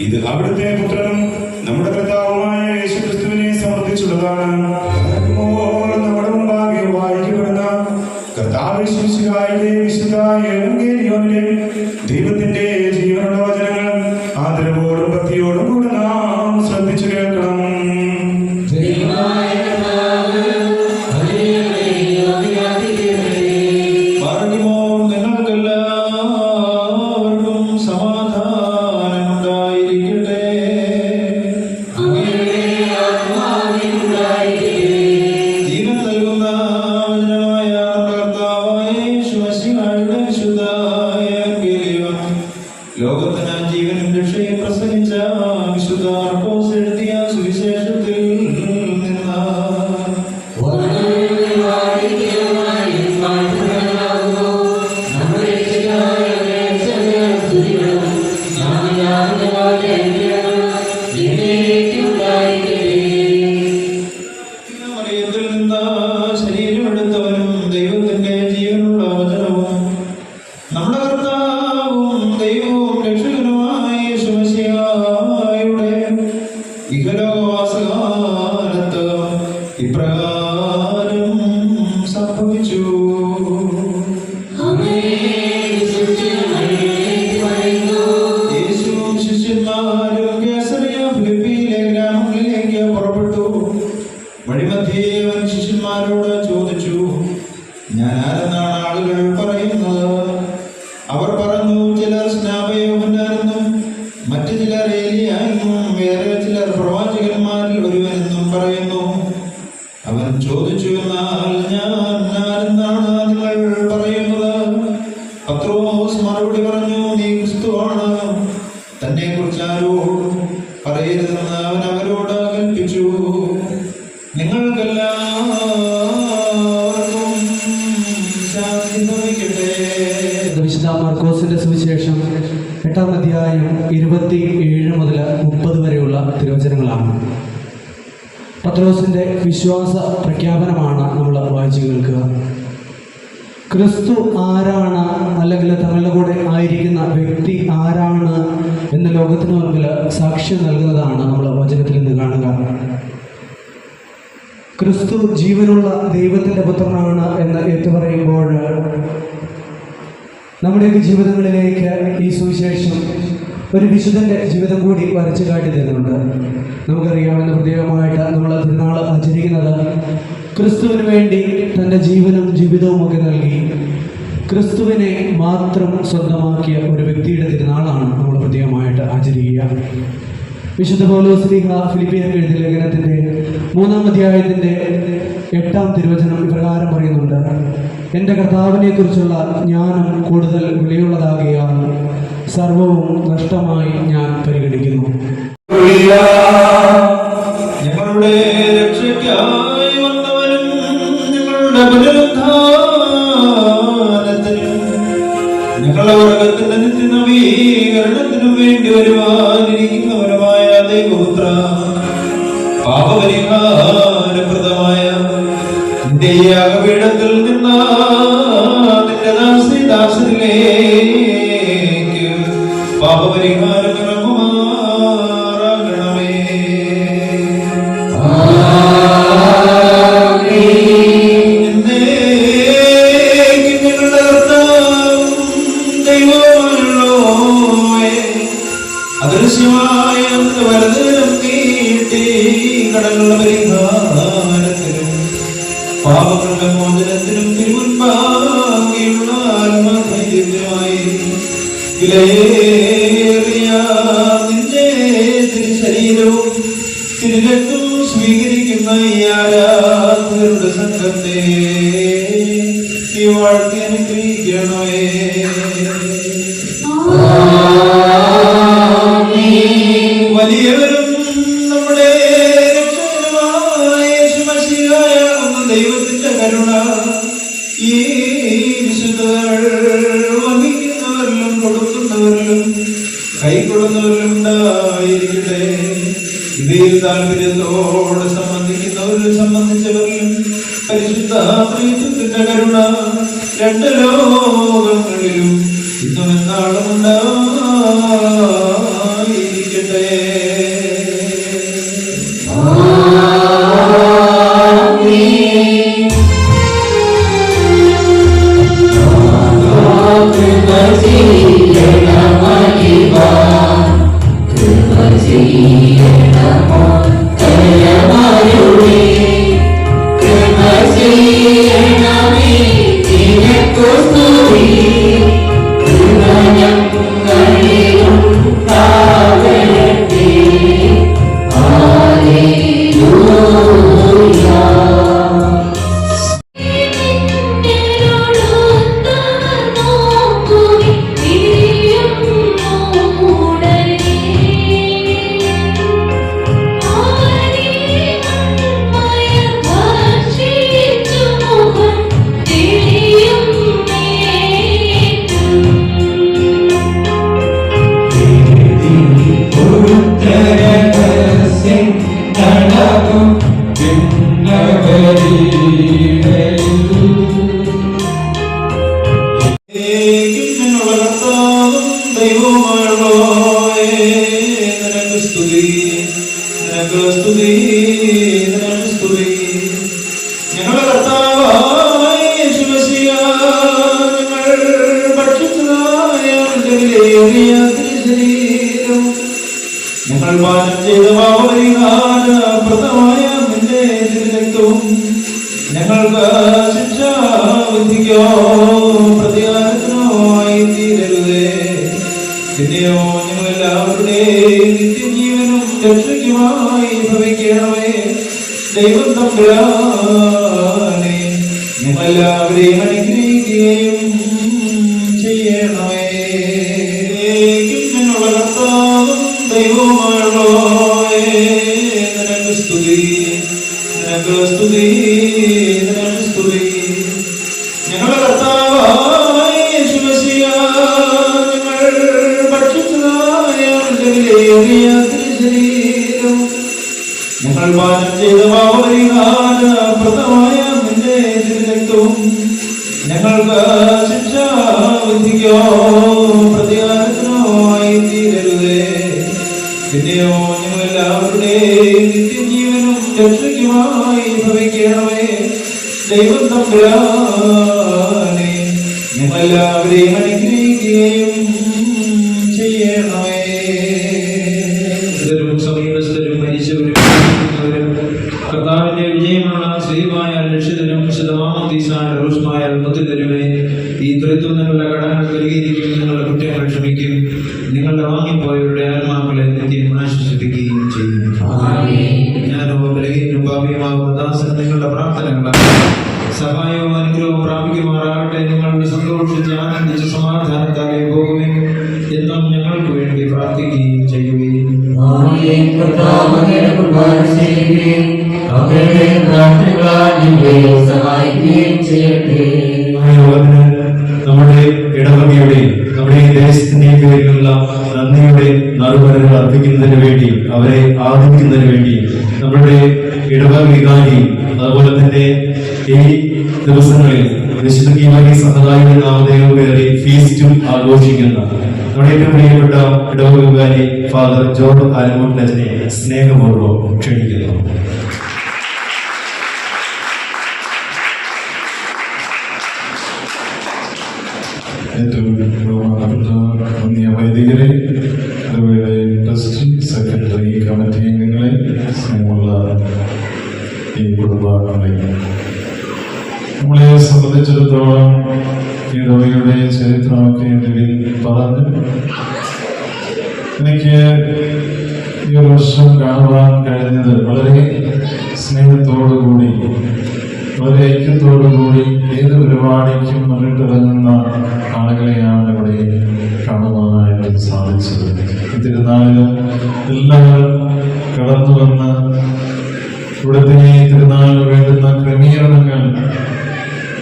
ഇത് അവിടുത്തെ പുത്രനും നമ്മുടെ കർത്താവുമായ യേശുക്രിസ്തുവിനെ സമർപ്പിച്ചുള്ളതാണ്. നമ്മുടെ മുമ്പാകെ വായിക്കപ്പെടുന്ന കർത്താവ് വിശ്വസിക്കായ വിശുദ്ധ ഇപ്രകാരം സംഭവിച്ചു. കൽപ്പിച്ചു മാർക്കോസിന്റെ സുവിശേഷം എട്ടാം അധ്യായം ഇരുപത്തി ഏഴ് മുതൽ മുപ്പത് വരെയുള്ള തിരുവചനങ്ങളാണ്. പത്രോസിന്റെ വിശ്വാസ പ്രഖ്യാപനമാണ് നമ്മൾ വായിച്ചു കേൾക്കുക. ക്രിസ്തു ആരാണ്? അല്ലെങ്കിൽ തങ്ങളുടെ കൂടെ ആയിരിക്കുന്ന വ്യക്തി ആരാണ് എന്ന് ലോകത്തിന് മുൻപിൽ സാക്ഷ്യം നൽകുന്നതാണ് നമ്മൾ വചനത്തിൽ നിന്ന് കാണുക. ക്രിസ്തു ജീവനുള്ള ദൈവത്തിന്റെ പുത്രനാണ് എന്ന് ഏറ്റുപറയുമ്പോൾ നമ്മുടെയൊക്കെ ജീവിതങ്ങളിലേക്ക് ഈ സുവിശേഷം ഒരു വിശുദ്ധന്റെ ജീവിതം കൂടി വരച്ചു കാട്ടി തരുന്നുണ്ട്. നമുക്കറിയാവുന്ന പ്രത്യേകമായിട്ട് നമ്മൾ തിരുനാൾ ആചരിക്കുന്നത് ക്രിസ്തുവിന് വേണ്ടി തന്റെ ജീവനും ജീവിതവും ഒക്കെ നൽകി ക്രിസ്തുവിനെ മാത്രം സ്വന്തമാക്കിയ ഒരു വ്യക്തിയുടെ തിരുനാളാണ് നമ്മൾ പ്രത്യേകമായിട്ട് ആചരിക്കുക. വിശുദ്ധ പൗലോസ്ലിഹ ഫിലിപ്പിയർക്ക് എഴുതിയ ലേഖനത്തിന്റെ മൂന്നാം അധ്യായത്തിന്റെ എട്ടാം തിരുവചനം ഇപ്രകാരം പറയുന്നുണ്ട്. എന്റെ കർത്താവിനെ കുറിച്ചുള്ള ജ്ഞാനം കൂടുതൽ വിലയുള്ളതാകിയാൽ സർവവും നഷ്ടമായി ഞാൻ പരിഗണിക്കുന്നു. ഞങ്ങളുടെ രക്ഷയ്ക്കായി വന്നവനും ഞങ്ങളുടെ പുനരുദ്ധാനത്തിനും ഞങ്ങളുടെ വർഗത്തിന്റെ നിത്യനവീകരണത്തിനും വേണ്ടി വരുവാനിരിക്കുന്നവരുമായ ദൈവപുത്ര. പാപപരിഹാരപ്രദമായ നിന്റെ യാഗപീഠത്തിൽ നിന്ന നിന്റെ ദാസി പാപപരിഹാരം കടങ്ങളുടെ പരിഹാരത്തിനും പാപങ്ങളുടെ മോചനത്തിനും തിരുമുൻപാകിയുള്ള ആത്മധൈര്യമായി വിലയേറിയ നിന്റെ തിരുശരീരവും തിരുരക്തവും സ്വീകരിക്കുന്ന ഈ ആരാധകരുടെ സംഘത്തെ ഈ വാഴ്ത്തി അനുഗ്രഹിക്കണമേ. വലിയവരും കൈക്കൊള്ളുന്നവരിലും ഇതിൽ താല്പര്യത്തോടെ പരിശുദ്ധ കരുണ രണ്ട് ലോകങ്ങളിലും ഇന്നും ഞങ്ങളുടെ തീരരുതേ പിന്നെയോ ഞങ്ങളെല്ലാവരുടെയും നിത്യജീവനും രക്ഷയ്ക്കുമായി ഭവിക്കണമേ ദൈവം തമ്പുരാനെ ഞങ്ങളെല്ലാവരെയും അനുഗ്രഹിക്കുകയും ചെയ്യണമേ. ദൈവവുമായുള്ളോയേ നിനക്ക് സ്തുതി നിനക്ക് സ്തുതി നിനക്ക് സ്തുതി. ഞങ്ങൾ പാനം ചെയ്ത പാപപരിഹാരപ്രദമായ നിന്റെ തിരുരക്തവും ഞങ്ങൾക്ക് ശിക്ഷാവിധിക്കോ പ്രതികാരത്തിനോ ആയി തീരരുതേ. പിന്നെയോ ഞങ്ങളെല്ലാവരുടെയും നിത്യജീവനും രക്ഷയ്ക്കുമായി ഭവിക്കണമേ. ദൈവം തമ്പുരാനെ നിങ്ങളുടെ പ്രാർത്ഥനകളാണ്. സഹായവും അനുഗ്രഹവും പ്രാപിക്കുമാറാകട്ടെ. നിങ്ങളുടെ സന്തോഷിച്ച് ആനന്ദിച്ച് സമാധാനത്താലെ പോകുകയും എന്നും ഞങ്ങൾക്ക് വേണ്ടി പ്രാർത്ഥിക്കുകയും ചെയ്യുകയും നമ്മുടെ ഇടവകയുടെയും നമ്മുടെ ഈ ദേശത്തിന്റെയും പേരിലുള്ള നന്ദിയുടെ നറുപരകൾ അർപ്പിക്കുന്നതിന് വേണ്ടി അവരെ ആദരിക്കുന്നതിന് വേണ്ടി നമ്മുടെ ഇടവ വികാരി അതുപോലെ തന്നെ ഈ ദിവസങ്ങളിൽ വിശുദ്ധ കീമാരി നാമദേവ കയറി ഫീസ്റ്റും ആഘോഷിക്കുന്ന നമ്മുടെ ഏറ്റവും പ്രിയപ്പെട്ട ഇടവ വികാരി ഫാദർ ജോർജ് ആലമോട്ടിനെ സ്നേഹപൂർവം ക്ഷണിക്കുന്നു. ഏത് പരിപാടിക്കും മുന്നിട്ടിറങ്ങുന്ന ആളുകളെയാണ് ഇവിടെ കാണുവാനായിട്ട് സാധിച്ചത്. ഈ തിരുനാളിന് എല്ലാവരും കടന്നു വന്ന് ഇവിടുത്തെ തിരുനാളിന് വേണ്ടുന്ന ക്രമീകരണങ്ങൾ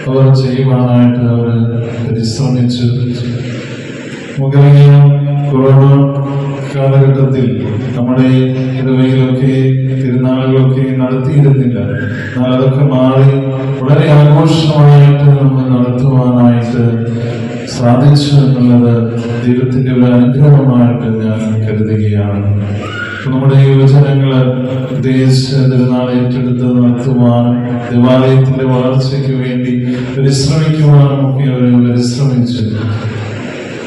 അവർ ചെയ്യുവാനായിട്ട് അവർ പരിശ്രമിച്ചു. നമുക്കറിയാം കൊറോണ കാലഘട്ടത്തിൽ നമ്മുടെ ഇടവയിലൊക്കെ തിരുനാളുകളൊക്കെ നടത്തിയിരുന്നില്ല. എന്നാൽ അതൊക്കെ മാറി വളരെ ആഘോഷമായിട്ട് നമ്മൾ നടത്തുവാനായിട്ട് സാധിച്ചു എന്നുള്ളത് ദൈവത്തിന്റെ ഒരു അനുഗ്രഹമായിട്ട് ഞാൻ കരുതുകയാണ്. നമ്മുടെ യുവജനങ്ങൾ പ്രത്യേകിച്ച് തിരുനാൾ ഏറ്റെടുത്ത് നടത്തുവാനും ദേവാലയത്തിന്റെ വളർച്ചയ്ക്ക് വേണ്ടി പരിശ്രമിക്കുവാനും ഒക്കെ അവർ പരിശ്രമിച്ചു.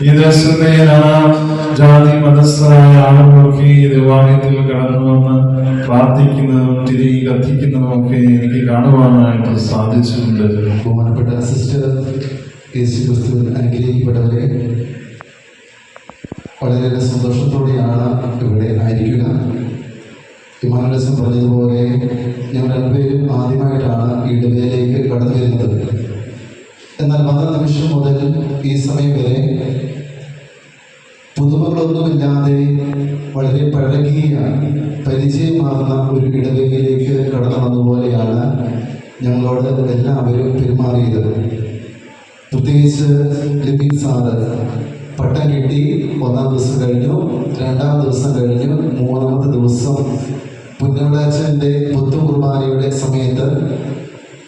ഈ ദേശത്തെ ജാതി മതസ്ഥരായ ആളുകളൊക്കെ ദേവാലയത്തിൽ കടന്നു വന്ന് പ്രാർത്ഥിക്കുന്നതും തിരി കത്തിക്കുന്നതും ഒക്കെ എനിക്ക് കാണുവാനായിട്ട് സാധിച്ചിട്ടുണ്ട്. ബഹുമാനപ്പെട്ട സിസ്റ്റർ അനുഗ്രഹിക്കപ്പെട്ടവരെ വളരെയേറെ സന്തോഷത്തോടെയാണ് ഇവിടെ ആയിരിക്കുക. ഇമാനുലസം പറഞ്ഞതുപോലെ ഞങ്ങൾ രണ്ടുപേരും ആദ്യമായിട്ടാണ് ഈ ഇടവേലേക്ക് കടന്നു വരുന്നത്. എന്നാൽ വന്ന നിമിഷം മുതൽ ഈ സമയം വരെ പുതുമകളൊന്നുമില്ലാതെ വളരെ പഴകിയ പരിചയമാർന്ന ഒരു ഇടവകയിലേക്ക് കടന്നു വന്നതുപോലെയാണ് ഞങ്ങളോട് എല്ലാവരും പെരുമാറിയത്. പ്രത്യേകിച്ച് ലിപിൻ സാറ് പട്ടം കിട്ടി ഒന്നാം ദിവസം കഴിഞ്ഞു രണ്ടാം ദിവസം കഴിഞ്ഞു മൂന്നാമത്തെ ദിവസം പുന്നവിളാച്ചന്റെ പുത്തുകുർബാനയുടെ സമയത്ത്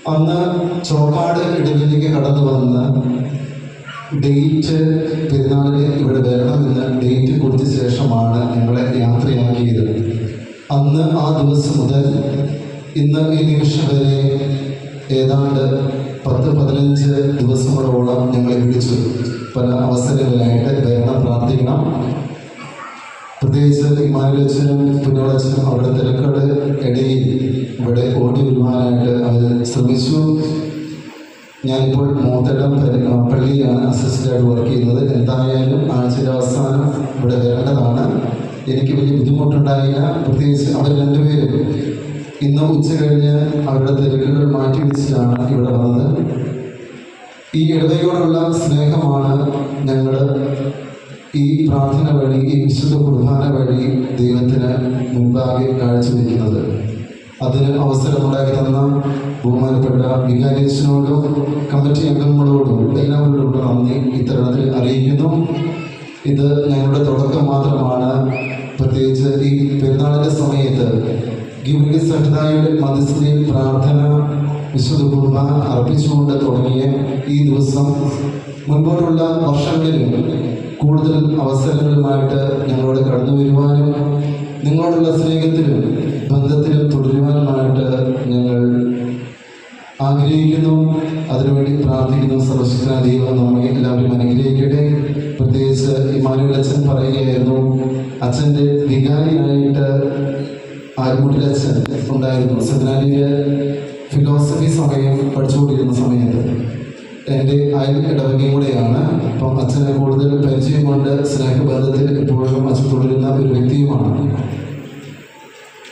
അന്ന് ചോക്കാട് ഇടവിലേക്ക് കടന്നു വന്ന് ഡേറ്റ് പെരുന്നാളിന് ഇവിടെ വരണമെന്ന് ഡേറ്റ് കൊടുത്ത ശേഷമാണ് ഞങ്ങളെ യാത്രയാക്കിയത്. അന്ന് ആ ദിവസം മുതൽ ഇന്ന് ഈ നിമിഷം വരെ ഏതാണ്ട് പത്ത് പതിനഞ്ച് ദിവസങ്ങളോളം ഞങ്ങളെ വിളിച്ചു. പല അവസരങ്ങളിലായിട്ട് വരണം പ്രാർത്ഥിക്കണം. പ്രത്യേകിച്ച് ഇമാനുലച്ചനും പുന്നോളച്ചനും അവിടെ തിരക്കുകളുടെ ഇടയിൽ ഇവിടെ ഓടി വരുവാനായിട്ട് അവർ ശ്രമിച്ചു. ഞാനിപ്പോൾ മൂത്തടം പള്ളിയിലാണ് അസിസ്റ്റന്റായിട്ട് വർക്ക് ചെയ്യുന്നത്. എന്തായാലും ആഴ്ചയുടെ അവസാനം ഇവിടെ വരേണ്ടതാണ്. എനിക്ക് വലിയ ബുദ്ധിമുട്ടുണ്ടായില്ല. പ്രത്യേകിച്ച് അവർ രണ്ടുപേരും ഇന്ന് ഉച്ച കഴിഞ്ഞ് അവരുടെ തിരക്കുകൾ മാറ്റി വെച്ചിട്ടാണ് ഇവിടെ വന്നത്. ഈ ഇടതയോടുള്ള സ്നേഹമാണ് ഞങ്ങൾ ഈ പ്രാർത്ഥന വഴി ഈ വിശുദ്ധ കുർബാന വഴി ദൈവത്തിന് മുമ്പാകെ കാഴ്ചവെക്കുന്നത്. അതിന് അവസരമുണ്ടാക്കി തന്ന ബഹുമാനപ്പെട്ട വികാരിയസിനോടും കമ്മിറ്റി അംഗങ്ങളോടും എല്ലാവരോടും നന്ദി ഇത്തരണത്തിൽ അറിയിക്കുന്നു. ഇത് ഞങ്ങളുടെ തുടക്കം മാത്രമാണ്. പ്രത്യേകിച്ച് ഈ പെരുന്നാളിന്റെ സമയത്ത് ഗിബിലി സഹതായുടെ മധ്യസ്ഥതയിൽ പ്രാർത്ഥന വിശുദ്ധ കുർബാന അർപ്പിച്ചുകൊണ്ട് തുടങ്ങിയ ഈ ദിവസം മുൻപോട്ടുള്ള വർഷങ്ങളിലും കൂടുതൽ അവസരങ്ങളുമായിട്ട് ഞങ്ങളോട് കടന്നു വരുവാനും നിങ്ങളോടുള്ള സ്നേഹത്തിലും ബന്ധത്തിലും തുടരുവാനുമായിട്ട് ഞങ്ങൾ ആഗ്രഹിക്കുന്നു. അതിനുവേണ്ടി പ്രാർത്ഥിക്കുന്നു സർവശക്തന ദൈവം നമ്മെ എല്ലാവരും അനുഗ്രഹിക്കട്ടെ. പ്രത്യേകിച്ച് ഇമാനുവൽ അച്ഛൻ പറയുകയായിരുന്നു അച്ഛന്റെ വികാരിയായിട്ട് ആരുമുട്ടിൽ അച്ഛൻ ഉണ്ടായിരുന്നു. സെമിനാരിയിൽ ഫിലോസഫി സമയം പഠിച്ചുകൊണ്ടിരുന്ന സമയത്ത് എന്റെ അയൽ ഇടവകയും കൂടെയാണ്. അപ്പം അച്ഛനെ കൂടുതൽ പരിചയം കൊണ്ട് സ്നേഹബന്ധത്തിൽ എപ്പോഴും അച്ഛൻ തുടരുന്ന ഒരു വ്യക്തിയുമാണ്.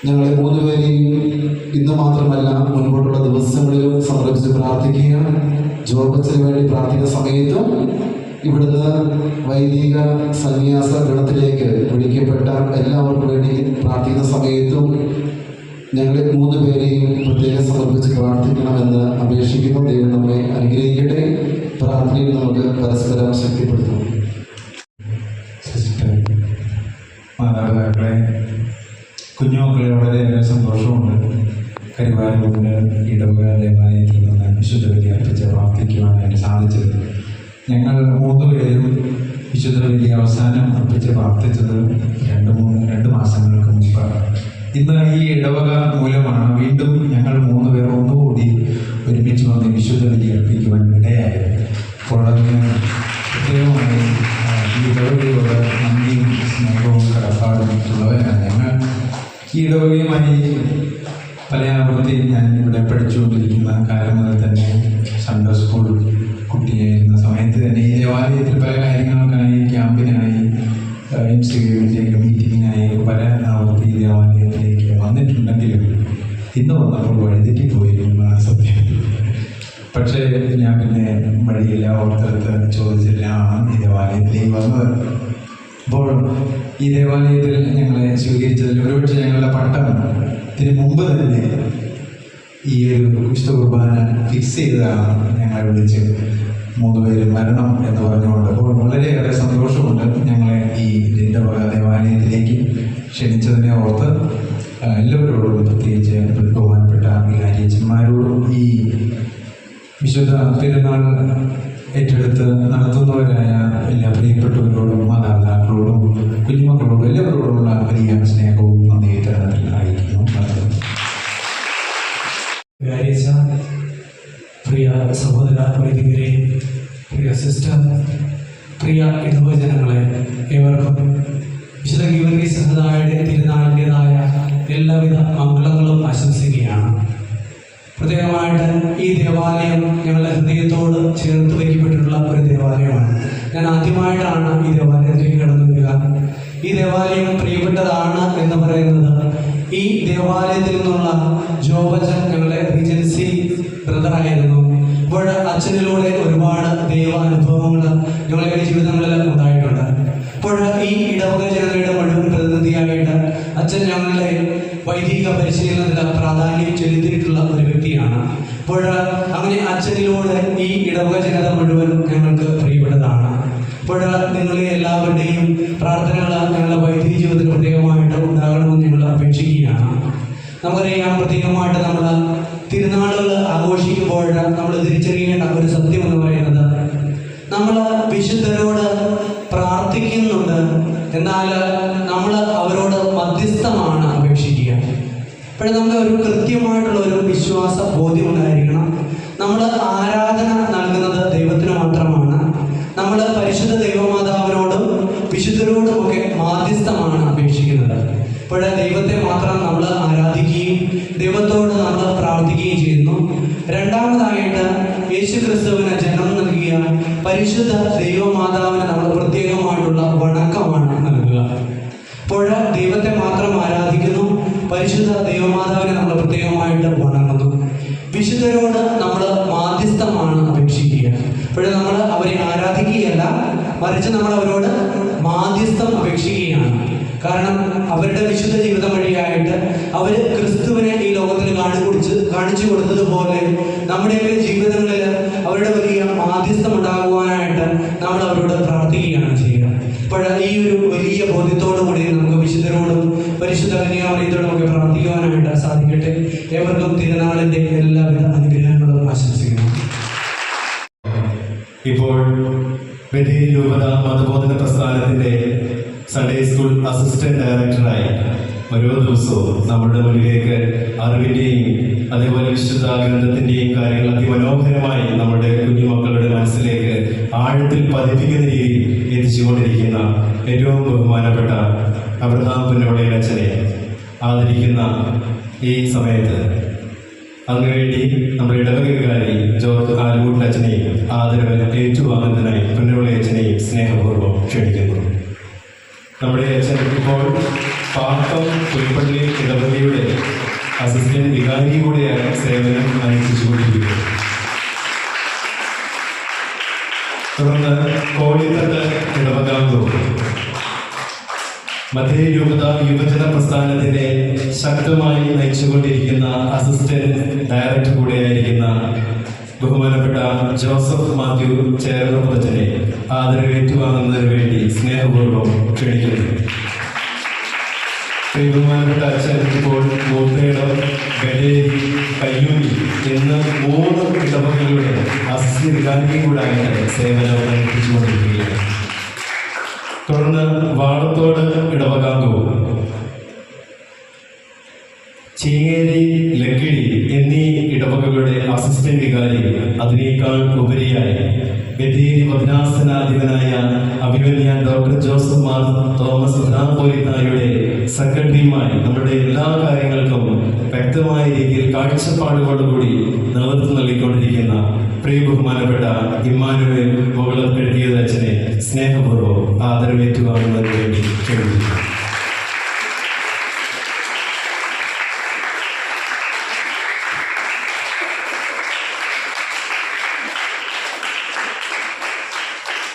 ഞങ്ങളെ മൂന്നുപേരെയും ഇന്ന് മാത്രമല്ല മുൻപോട്ടുള്ള ദിവസങ്ങളിലും സമർപ്പിച്ച് പ്രാർത്ഥിക്കുക ജോബത്തിന് വേണ്ടി പ്രാർത്ഥിക്കുന്ന സമയത്തും ഇവിടുന്ന് വൈദിക സന്യാസ ഗണത്തിലേക്ക് വിളിക്കപ്പെട്ട എല്ലാവർക്കും വേണ്ടി പ്രാർത്ഥിക്കുന്ന സമയത്തും ഞങ്ങളെ മൂന്ന് പേരെയും പ്രത്യേകം സമർപ്പിച്ച് പ്രാർത്ഥിക്കണമെന്ന് അപേക്ഷിക്കുന്നു. ദൈവം നമ്മെ അനുഗ്രഹിക്കട്ടെ. പ്രാർത്ഥനയിൽ നമുക്ക് പരസ്പരം ശക്തിപ്പെടുത്തണം കുഞ്ഞുമക്കളെ വളരെയേറെ സന്തോഷമുണ്ട്. കരുവാരൂരിന് ഇടവകാലയമായിരിക്കും നിന്ന് വിശുദ്ധ പ്രാർത്ഥിക്കുവാനായിട്ട് സാധിച്ചത്. ഞങ്ങൾ മൂന്ന് പേരും വിശുദ്ധ ബലി അവസാനം അർപ്പിച്ച് പ്രാർത്ഥിച്ചത് രണ്ട് മൂന്ന് രണ്ട് മാസങ്ങൾക്ക് മുമ്പാണ് ഇന്ന് ഈ ഇടവക മൂലമാണ് വീണ്ടും ഞങ്ങൾ മൂന്ന് പേർ ഒന്നുകൂടി ഒരുമിച്ച് വന്ന് വിശുദ്ധ ബലി അർപ്പിക്കുവാൻ ഇടയായത്. അപ്പോൾ അതിന് പ്രത്യേകമായി ഈ ഇടവകയോട് നന്ദിയും സ്നേഹവും കടപ്പാടും ഇടവകയുമായി പല ആവർത്തി ഞാൻ ഇവിടെ പഠിച്ചുകൊണ്ടിരിക്കുന്ന കാലം മുതൽ തന്നെ സൺഡർ സ്കൂൾ കുട്ടിയായിരുന്ന സമയത്ത് തന്നെ ഈ ദേവാലയത്തിൽ പല കാര്യങ്ങൾക്കായി ക്യാമ്പിനായി യുവിന്റെയൊക്കെ മീറ്റിങ്ങിനായി പല ആവൃത്തി ദേവാലയത്തിലേക്ക് വന്നിട്ടുണ്ടെങ്കിലും ഇന്ന് വന്നപ്പോൾ വഴിതെറ്റിപ്പോയിരുന്നു ആ സത്യം. പക്ഷേ ഞാൻ പിന്നെ വഴിയില്ല ഓർത്തെടുത്ത് ചോദിച്ചിട്ടാണ് ഈ ദേവാലയത്തിലേക്ക് വന്നത്. അപ്പോൾ ഈ ദേവാലയത്തിൽ ഞങ്ങളെ സ്വീകരിച്ചതിൽ ഒരുപക്ഷെ ഞങ്ങളുടെ പട്ടം ഇതിന് മുമ്പ് തന്നെ ഈ ഒരു വിശുദ്ധ കുർബാന ഫിക്സ് ചെയ്തതാണ് ഞങ്ങളെ വിളിച്ച് മൂന്ന് പേര് മരണം എന്ന് പറഞ്ഞുകൊണ്ട്. അപ്പോൾ വളരെയേറെ സന്തോഷമുണ്ട് ഞങ്ങളെ ഈ ഇതിന്റെ ദേവാലയത്തിലേക്ക് ക്ഷണിച്ചതിനെ ഓർത്ത് എല്ലാവരോടും പ്രത്യേകിച്ച് ബഹുമാനപ്പെട്ട വികാരിയച്ചന്മാരോടും ഈ വിശുദ്ധ പെരുന്നാൾ ഏറ്റെടുത്ത് നടത്തുന്നവരായ എല്ലാ പ്രിയപ്പെട്ടവരോടും മാതാപിതാക്കളോടും കുഞ്ഞുമക്കളോടും എല്ലാവരോടുമുള്ള വലിയ സ്നേഹവും നന്ദി തരണത്തിൽ അറിയിക്കുന്നു പ്രിയ സഹോദര വൈദികരെ പ്രിയ സിസ്റ്റർ പ്രിയ ഇടവചനങ്ങളെ ഏവർക്കും വിശുദ്ധ ഗീവർഗി സഹതായുടെ തിരുനാളിന്റെതായ എല്ലാവിധ മംഗളങ്ങളും ആശംസിക്കുകയാണ്. പ്രത്യേകമായിട്ട് ഈ ദേവാലയം ഞങ്ങളുടെ ഹൃദയത്തോട് ചേർത്ത് വയ്ക്കപ്പെട്ടിട്ടുള്ള ഒരു ദേവാലയമാണ്. ഞാൻ ആദ്യമായിട്ടാണ് ഈ ദേവാലയത്തിലേക്ക് കടന്നു വരിക. ഈ ദേവാലയം പ്രിയപ്പെട്ടതാണ് എന്ന് പറയുന്നത് ഈ ദേവാലയത്തിൽ നിന്നുള്ള ജോബച്ചൻ ഞങ്ങളുടെ റീജൻസി ബ്രദറായിരുന്നു അപ്പോൾ അച്ഛനിലൂടെ ഒരുപാട് ദൈവാനുഭവങ്ങൾ ഞങ്ങളുടെ ജീവിതങ്ങളിൽ ഉണ്ടായിട്ടുണ്ട്. അപ്പോൾ ഈ ഇടവക ജനതയുടെ മുഴുവൻ പ്രതിനിധിയായിട്ട് അച്ഛൻ ഞങ്ങളുടെ വൈദിക പരിശീലനത്തിന് പ്രാധാന്യം ചെലുത്തിയിട്ടുള്ള ഒരു വ്യക്തിയാണ്. അപ്പോൾ അങ്ങനെ അച്ഛനിലൂടെ ഈ ഇടവക മുഴുവൻ ഞങ്ങൾക്ക് പ്രിയപ്പെട്ടതാണ്. അപ്പോൾ നിങ്ങളെ എല്ലാവരുടെയും പ്രാർത്ഥനകൾ ഞങ്ങളുടെ വൈദിക ജീവിതത്തിൽ പ്രത്യേകമായിട്ട് ഉണ്ടാകണമെന്ന് ഞങ്ങൾ അപേക്ഷിക്കുകയാണ്. നമുക്കറിയാം പ്രത്യേകമായിട്ട് നമ്മൾ തിരുനാളുകൾ ആഘോഷിക്കുമ്പോൾ നമ്മൾ തിരിച്ചറിയേണ്ട ഒരു സത്യം നമുക്ക് ഒരു കൃത്യമായിട്ടുള്ള ഒരു വിശ്വാസ ബോധ്യം ഉണ്ടായിരിക്കണം. നമ്മൾ ആരാധന നൽകുന്നത് ദൈവത്തിന് മാത്രമാണ്. നമ്മൾ പരിശുദ്ധ ദൈവമാതാവിനോടും വിശുദ്ധരോടും ഒക്കെ മാധ്യസ്ഥമാണ് അപേക്ഷിക്കുന്നത്. അപ്പോൾ ദൈവത്തെ മാത്രം നമ്മൾ ആരാധിക്കുകയും ദൈവത്തോട് നമ്മൾ പ്രാർത്ഥിക്കുകയും ചെയ്യുന്നു. രണ്ടാമതായിട്ട് യേശു ക്രിസ്തുവിന് ജന്മം നൽകിയ പരിശുദ്ധ ദൈവമാതാവിന് നമ്മൾ പ്രത്യേകമായിട്ടുള്ള വണക്കമാണ് നൽകുക. അപ്പോൾ ദൈവത്തെ മാത്രം പരിശുദ്ധ ദൈവമാതാവിനെ നമ്മൾ പ്രത്യേകമായിട്ട് വണങ്ങുന്നു. വിശുദ്ധരോട് നമ്മൾ മാധ്യസ്ഥമാണ് അപേക്ഷിക്കുക. ഇവിടെ നമ്മൾ അവരെ ആരാധിക്കുകയല്ല മറിച്ച് നമ്മൾ അവരോട് മാധ്യസ്ഥം അപേക്ഷിക്കുകയാണ്. കാരണം അവരുടെ വിശുദ്ധ ജീവിതം വഴിയായിട്ട് അവർ ക്രിസ്തുവിനെ ഈ ലോകത്തിൽ കാണിച്ചു കാണിച്ചു കൊടുത്തതുപോലെ നമ്മുടെ ജീവിതങ്ങളിൽ അവരുടെ വലിയ മാധ്യസ്ഥം ഉണ്ടാകുവാനായിട്ട് നമ്മൾ അവരോട് പ്രാർത്ഥിക്കുകയാണ് ചെയ്യുക. അപ്പോൾ ഈ ഒരു വലിയ ബോധ്യത്തോടു കൂടി നമുക്ക് വിശുദ്ധരോടും പരിശുദ്ധ കന്യാമറിയത്തോടും നമുക്ക് പ്രാർത്ഥിക്കുവാനായിട്ട് സാധിക്കട്ടെ. ഏവർക്കും തിരുനാളിന്റെ എല്ലാവിധ അനുഗ്രഹങ്ങളും ആശംസിക്കുന്നു. ഇപ്പോൾ ബഥേൽ രൂപത മതബോധന പ്രസ്ഥാനത്തിന്റെ സൺഡേ സ്കൂൾ അസിസ്റ്റന്റ് ഡയറക്ടറായി ഓരോ ദിവസവും നമ്മുടെ മുന്നിലേക്ക് അറിവിന്റെയും അതേപോലെ വിശുദ്ധ ഗ്രന്ഥത്തിന്റെയും കാര്യങ്ങൾ അതിമനോഹരമായി നമ്മുടെ കുഞ്ഞുമക്കളുടെ മനസ്സിലേക്ക് ആഴത്തിൽ പതിപ്പിക്കുന്ന രീതിയിൽ എത്തിച്ചുകൊണ്ടിരിക്കുന്ന ഏറ്റവും ബഹുമാനപ്പെട്ട അബ്രഹാം പുന്നോളയുടെ അച്ഛനെ ആദരിക്കുന്ന ഈ സമയത്ത്. അതിനുവേണ്ടി നമ്മുടെ ഇടവകക്കാരി ജോർജ് ആലൂട്ട് അച്ഛനെയും ആദരവ് ഏറ്റുവാങ്ങുന്നതിനായി പുന്നോളി അച്ഛനെയും സ്നേഹപൂർവം ക്ഷണിക്കുന്നു. നമ്മുടെ അച്ഛൻ ഇപ്പോൾ പാട്ടം പുൽപ്പള്ളി ഇടവകയുടെ അസിസ്റ്റന്റ് വികാരി കൂടെയായ സേവനം അനുഷ്ഠിച്ചുകൊണ്ടിരിക്കുന്നു തുടർന്ന് കോളിത്തട്ട് മധ്യ രൂപത യുവജന പ്രസ്ഥാനത്തിനെ ശക്തമായി നയിച്ചുകൊണ്ടിരിക്കുന്ന അസിസ്റ്റന്റ് ഡയറക്ടർ കൂടെയായിരിക്കുന്ന ബഹുമാനപ്പെട്ട ജോസഫ് മാത്യു ചേർന്നപ്പച്ചനെ ആദരവ് ഏറ്റുവാങ്ങുന്നതിന് വേണ്ടി സ്നേഹപൂർവം ക്ഷണിക്കുന്നു. ബഹുമാനപ്പെട്ട അച്ഛൻ ഇപ്പോൾ മൂത്തേടം ബഡേരി കയ്യൂരി എന്ന് മൂന്ന് ഇടവകകളുടെ അസിസ്റ്റന്റ് കൂടെ കൂടായിട്ട് സേവനം അനുഷ്ഠിച്ചുകൊണ്ടിരിക്കുകയാണ് തുടർന്ന് വാടത്തോട് ഇടവകാംഗവും ചീങ്ങേരി ലക്കിടി എന്നീ ഇടവകകളുടെ അസിസ്റ്റന്റ് വികാരി അതിനേക്കാൾ ഉപരിയായി. ബഥേരി ഭദ്രാസനാധിപനായ അഭിമന്യ ഡോക്ടർ ജോസഫ് മാർ തോമസ് ഭദ്രാപോലിത്തായുടെ സെക്രട്ടറിയുമായി നമ്മുടെ എല്ലാ കാര്യങ്ങൾക്കും വ്യക്തമായ രീതിയിൽ കാഴ്ചപ്പാടുകളോടുകൂടി നേതൃത്വം നൽകിക്കൊണ്ടിരിക്കുന്ന പ്രിയ ബഹുമാനപ്പെട്ട ഇമ്മാനുവേൽ മുകളർക്കെഴുതിയത് അച്ഛനെ സ്നേഹപൂർവം ആദരവേറ്റുവാണെന്നതിന് വേണ്ടി